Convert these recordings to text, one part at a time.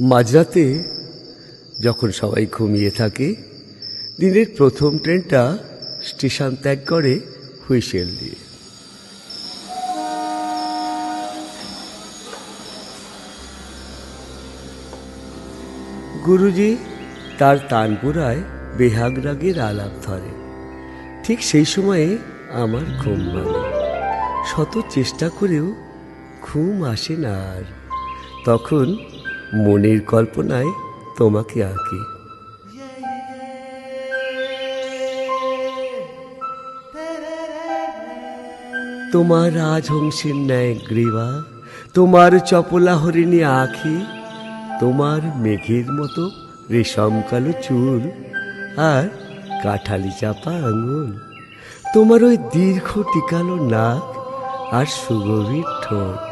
মাঝরাতে যখন সবাই ঘুমিয়ে থাকে, দিনের প্রথম ট্রেনটা স্টেশন ত্যাগ করে হুইসেল দিয়ে। গুরুজি তার তানপুরায় বেহাগ রাগের আলাপ ধরে। ঠিক সেই সময়ে আমার ঘুম ভাঙে। শত চেষ্টা করেও ঘুম আসে না আর। তখন মনের কল্পনায় তোমাকে আঁকি। তোমার রাজহংসের ন্যায় গ্রীবা, তোমার চপলা হরিণী আঁখি, তোমার মেঘের মতো রেশম কালো চুল আর কাঠালি চাপা আঙুল, তোমার ওই দীর্ঘ টিকালো নাক আর সুগভীর ঠোঁট,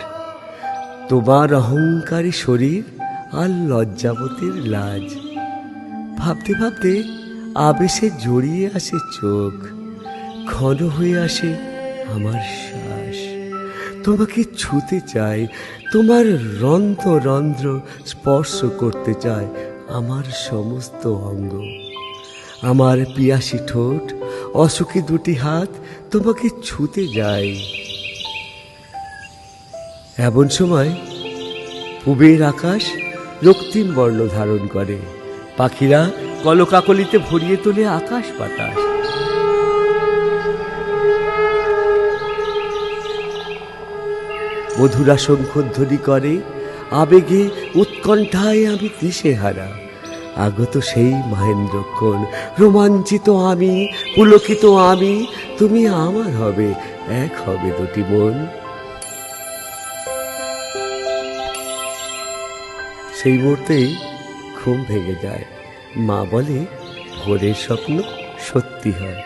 তোমার অহংকারী শরীর আর লজ্জাবতীর লাজ। ভাবতে ভাবতে আবেশে জড়িয়ে আসে চোখ। ঘন হয়ে আসে আমার শ্বাস। তোমাকে ছুতে চাই তোমার রন্ধ্র রন্ধ্র স্পর্শ করতে চায় আমার সমস্ত অঙ্গ। আমার পিয়াসী ঠোঁট, অসুখী দুটি হাত তোমাকে ছুতে যায়। এমন সময়, পূবের আকাশ রক্তিম বর্ণ ধারণ করে। পাখিরা কলকাকলিতে ভরিয়ে তোলে আকাশ বাতাস। মধুরা শঙ্খধ্বনি করে, আবেগে উৎকণ্ঠায় আমি দিশেহারা। আগত সেই মহেন্দ্রক্ষণ রোমাঞ্চিত আমি, পুলকিত আমি, তুমি আমার হবে, এক হবে দুটি মন সেই মুহূর্তেই ঘুম ভেঙে যায়। মা বলে ভোরের স্বপ্ন সত্যি হয়।